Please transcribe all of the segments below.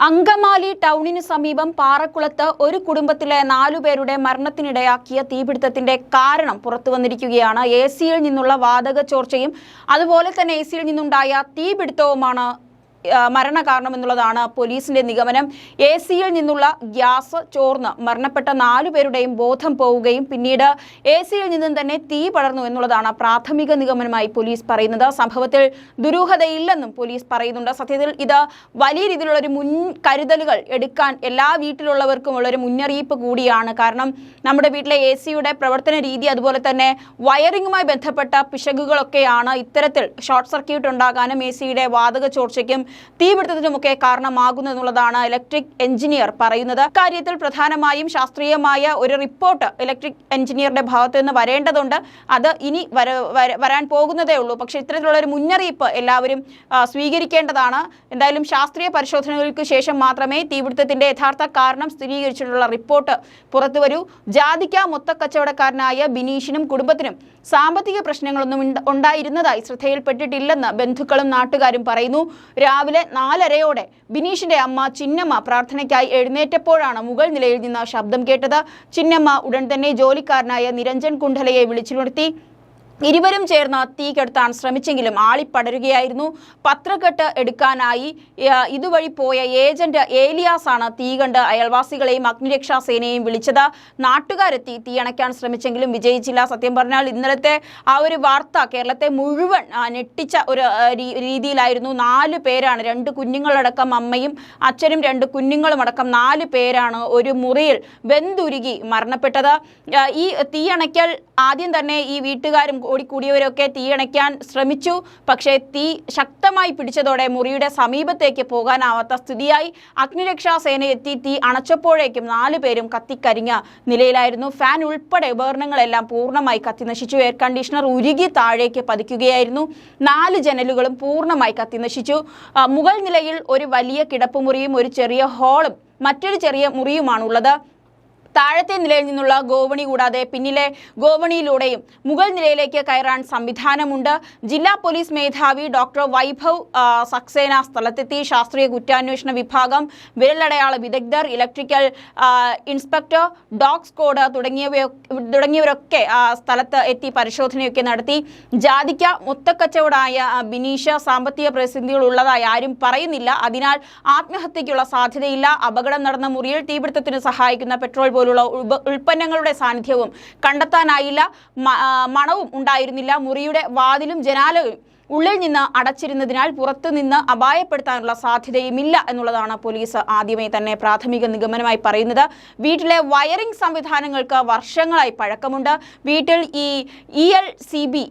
അങ്കമാലി ടൗണിന് സമീപം പാറക്കുളത്ത് ഒരു കുടുംബത്തിലെ നാലുപേരുടെ മരണത്തിനിടയാക്കിയ തീപിടുത്തത്തിന്റെ കാരണം പുറത്തു വന്നിരിക്കുകയാണ് എ സിയിൽ നിന്നുള്ള വാതക ചോർച്ചയും അതുപോലെ തന്നെ എ സിയിൽ നിന്നുണ്ടായ തീപിടുത്തവുമാണ് മരണകാരണം എന്നുള്ളതാണ് പോലീസിന്റെ നിഗമനം. എ സിയിൽ നിന്നുള്ള ഗ്യാസ് ചോർന്ന് മരണപ്പെട്ട നാലുപേരുടെയും ബോധം പോവുകയും പിന്നീട് എ സിയിൽ നിന്നും തന്നെ തീ പടർന്നു എന്നുള്ളതാണ് പ്രാഥമിക നിഗമനമായി പോലീസ് പറയുന്നത്. സംഭവത്തിൽ ദുരൂഹതയില്ലെന്നും പോലീസ് പറയുന്നുണ്ട്. സത്യത്തിൽ ഇത് വലിയ രീതിയിലുള്ള ഒരു മുൻ കരുതലുകൾ എടുക്കാൻ എല്ലാ വീട്ടിലുള്ളവർക്കും ഉള്ളൊരു മുന്നറിയിപ്പ് കൂടിയാണ്. കാരണം നമ്മുടെ വീട്ടിലെ എ സിയുടെ പ്രവർത്തന രീതി അതുപോലെ തന്നെ വയറിങ്ങുമായി ബന്ധപ്പെട്ട പിശകുകളൊക്കെയാണ് ഇത്തരത്തിൽ ഷോർട്ട് സർക്യൂട്ട് ഉണ്ടാകാനും എ സിയുടെ വാതക ചോർച്ചയ്ക്കും തീപിടുത്തത്തിനുമൊക്കെ കാരണമാകുന്നു എന്നുള്ളതാണ് ഇലക്ട്രിക് എഞ്ചിനീയർ പറയുന്നത്. കാര്യത്തിൽ പ്രധാനമായും ശാസ്ത്രീയമായ ഒരു റിപ്പോർട്ട് ഇലക്ട്രിക് എഞ്ചിനീയറുടെ ഭാഗത്തു നിന്ന് വരേണ്ടതുണ്ട്. അത് ഇനി വര വര- വരാൻ പോകുന്നതേ ഉള്ളൂ. പക്ഷേ ഇത്തരത്തിലുള്ള ഒരു മുന്നറിയിപ്പ് എല്ലാവരും സ്വീകരിക്കേണ്ടതാണ്. എന്തായാലും ശാസ്ത്രീയ പരിശോധനകൾക്ക് ശേഷം മാത്രമേ തീപിടുത്തത്തിന്റെ യഥാർത്ഥ കാരണം സ്ഥിരീകരിച്ചിട്ടുള്ള റിപ്പോർട്ട് പുറത്തുവരൂ. ജാതിക്ക മൊത്തക്കച്ചവടക്കാരനായ ബിനീഷിനും കുടുംബത്തിനും സാമ്പത്തിക പ്രശ്നങ്ങളൊന്നും ഉണ്ടായിരുന്നതായി ശ്രദ്ധയിൽപ്പെട്ടിട്ടില്ലെന്ന് ബന്ധുക്കളും നാട്ടുകാരും പറയുന്നു. രാവിലെ നാലരയോടെ ബിനീഷിന്റെ അമ്മ ചിന്നമ്മ പ്രാർത്ഥനയ്ക്കായി എഴുന്നേറ്റപ്പോഴാണ് മുകൾ നിലയിൽ നിന്ന് ശബ്ദം കേട്ടത്. ചിന്നമ്മ ഉടൻ തന്നെ ജോലിക്കാരനായ നിരഞ്ജൻ കുണ്ഠലയെ വിളിച്ചുണർത്തി. ഇരുവരും ചേർന്ന് തീ കെടുത്താൻ ശ്രമിച്ചെങ്കിലും ആളിപ്പടരുകയായിരുന്നു പത്രക്കെട്ട് എടുക്കാനായി ഇതുവഴി പോയ ഏജന്റ് ഏലിയാസ് ആണ് തീ കണ്ട് അയൽവാസികളെയും അഗ്നിരക്ഷാ സേനയെയും വിളിച്ചത്. നാട്ടുകാരെത്തി തീ അണയ്ക്കാൻ ശ്രമിച്ചെങ്കിലും വിജയിച്ചില്ല. സത്യം പറഞ്ഞാൽ ഇന്നലത്തെ ആ ഒരു വാർത്ത കേരളത്തെ മുഴുവൻ ഞെട്ടിച്ച ഒരു രീതിയിലായിരുന്നു. നാല് പേരാണ് രണ്ട് കുഞ്ഞുങ്ങളടക്കം അമ്മയും അച്ഛനും രണ്ട് കുഞ്ഞുങ്ങളും അടക്കം നാല് പേരാണ് ഒരു മുറിയിൽ വെന്തുരുകി മരണപ്പെട്ടത്. ഈ തീ അണയ്ക്കൽ ആദ്യം തന്നെ ഈ വീട്ടുകാരും ഓടിക്കൂടിയവരൊക്കെ തീയണയ്ക്കാൻ ശ്രമിച്ചു. പക്ഷേ തീ ശക്തമായി പിടിച്ചതോടെ മുറിയുടെ സമീപത്തേക്ക് പോകാനാവാത്ത സ്ഥിതിയായി. അഗ്നിരക്ഷാ സേന എത്തി തീ അണച്ചപ്പോഴേക്കും നാലു പേരും കത്തിക്കരിഞ്ഞ നിലയിലായിരുന്നു. ഫാൻ ഉൾപ്പെടെ ഉപകരണങ്ങളെല്ലാം പൂർണമായി കത്തി നശിച്ചു. എയർ കണ്ടീഷണർ ഉരുകി താഴേക്ക് പതിക്കുകയായിരുന്നു. നാല് ജനലുകളും പൂർണമായി കത്തി നശിച്ചു. ആ, മുകൾ നിലയിൽ ഒരു വലിയ കിടപ്പുമുറിയും ഒരു ചെറിയ ഹാളും മറ്റൊരു ചെറിയ മുറിയുമാണുള്ളത്. താഴത്തെ നിലയിൽ നിന്നുള്ള ഗോവണി കൂടാതെ പിന്നിലെ ഗോവണിയിലൂടെയും മുകൾ നിലയിലേക്ക് കയറാൻ സംവിധാനമുണ്ട്. ജില്ലാ പോലീസ് മേധാവി ഡോക്ടർ വൈഭവ് സക്സേന സ്ഥലത്തെത്തി ശാസ്ത്രീയ കുറ്റാന്വേഷണ വിഭാഗം വിരലടയാള വിദഗ്ധർ ഇലക്ട്രിക്കൽ ഇൻസ്പെക്ടർ ഡോഗ് സ്ക്വാഡ് തുടങ്ങിയവയൊക്കെ തുടങ്ങിയവരൊക്കെ സ്ഥലത്ത് എത്തി പരിശോധനയൊക്കെ നടത്തി. ജാതിക്ക മൊത്തക്കച്ചവടായ ബിനീഷ് സാമ്പത്തിക പ്രതിസന്ധികൾ ഉള്ളതായി ആരും പറയുന്നില്ല. അതിനാൽ ആത്മഹത്യയ്ക്കുള്ള സാധ്യതയില്ല. അപകടം നടന്ന മുറിയിൽ തീപിടുത്തത്തിന് സഹായിക്കുന്ന പെട്രോൾ പോലുള്ള ഉൽപ്പന്നങ്ങളുടെ സാന്നിധ്യവും കണ്ടെത്താനായില്ല. മണവും ഉണ്ടായിരുന്നില്ല. മുറിയുടെ വാതിലും ജനാലയും ഉള്ളിൽ നിന്ന് അടച്ചിരുന്നതിനാൽ പുറത്തുനിന്ന് അപായപ്പെടുത്താനുള്ള സാധ്യതയുമില്ല എന്നുള്ളതാണ് പോലീസ് ആദ്യമേ തന്നെ പ്രാഥമിക നിഗമനമായി പറയുന്നത്. വീട്ടിലെ വയറിംഗ് സംവിധാനങ്ങൾക്ക് വർഷങ്ങളായി പഴക്കമുണ്ട്. വീട്ടിൽ ഈ ഇ എൽ സി ബി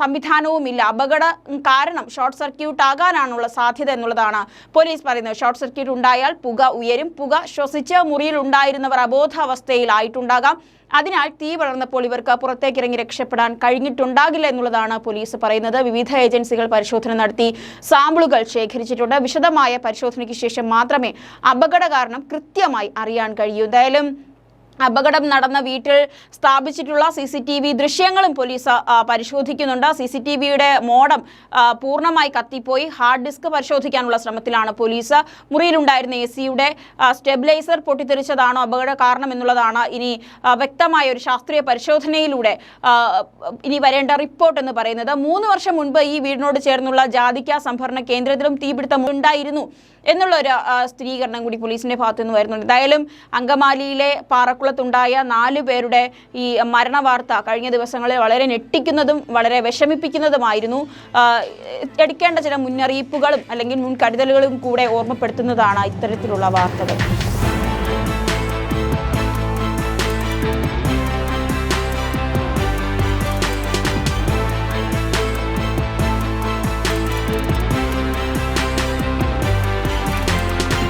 സംവിധാനവുമില്ല. അപകട കാരണം ഷോർട്ട് സർക്യൂട്ട് ആകാനാണുള്ള സാധ്യത എന്നുള്ളതാണ് പോലീസ് പറയുന്നത്. ഷോർട്ട് സർക്യൂട്ട് ഉണ്ടായാൽ പുക ഉയരും. പുക ശ്വസിച്ച് മുറിയിൽ ഉണ്ടായിരുന്നവർ അബോധാവസ്ഥയിലായിട്ടുണ്ടാകാം. അതിനാൽ തീ വളർന്നപ്പോൾ ഇവർക്ക് പുറത്തേക്കിറങ്ങി രക്ഷപ്പെടാൻ കഴിഞ്ഞിട്ടുണ്ടാകില്ല എന്നുള്ളതാണ് പോലീസ് പറയുന്നത്. വിവിധ ഏജൻസികൾ പരിശോധന നടത്തി സാമ്പിളുകൾ ശേഖരിച്ചിട്ടുണ്ട്. വിശദമായ പരിശോധനയ്ക്ക് ശേഷം മാത്രമേ അപകട കാരണം കൃത്യമായി അറിയാൻ കഴിയൂ. എന്തായാലും അപകടം നടന്ന വീട്ടിൽ സ്ഥാപിച്ചിട്ടുള്ള സി സി ടി വി ദൃശ്യങ്ങളും പോലീസ് പരിശോധിക്കുന്നുണ്ട്. സി സി ടി വിയുടെ മോഡം പൂർണമായി കത്തിപ്പോയി. ഹാർഡ് ഡിസ്ക് പരിശോധിക്കാനുള്ള ശ്രമത്തിലാണ് പോലീസ്. മുറിയിലുണ്ടായിരുന്ന എ സിയുടെ സ്റ്റെബിലൈസർ പൊട്ടിത്തെറിച്ചതാണോ അപകട കാരണം എന്നുള്ളതാണ് ഇനി വ്യക്തമായ ഒരു ശാസ്ത്രീയ പരിശോധനയിലൂടെ ഇനി വരേണ്ട റിപ്പോർട്ട് എന്ന് പറയുന്നത്. മൂന്ന് വർഷം മുൻപ് ഈ വീടിനോട് ചേർന്നുള്ള ജാതിക്ക സംഭരണ കേന്ദ്രത്തിലും തീപിടുത്തം ഉണ്ടായിരുന്നു എന്നുള്ള ഒരു സ്ഥിരീകരണം കൂടി പോലീസിന്റെ ഭാഗത്തു നിന്ന് വരുന്നുണ്ട്. എന്തായാലും അങ്കമാലിയിലെ പാറക്കുളത്തുണ്ടായ നാലു പേരുടെ ഈ മരണ വാർത്ത കഴിഞ്ഞ ദിവസങ്ങളിൽ വളരെ ഞെട്ടിക്കുന്നതും വളരെ വിഷമിപ്പിക്കുന്നതുമായിരുന്നു. എടുക്കേണ്ട ചില മുന്നറിയിപ്പുകളും അല്ലെങ്കിൽ മുൻകരുതലുകളും കൂടെ ഓർമ്മപ്പെടുത്തുന്നതാണ് ഇത്തരത്തിലുള്ള വാർത്തകൾ.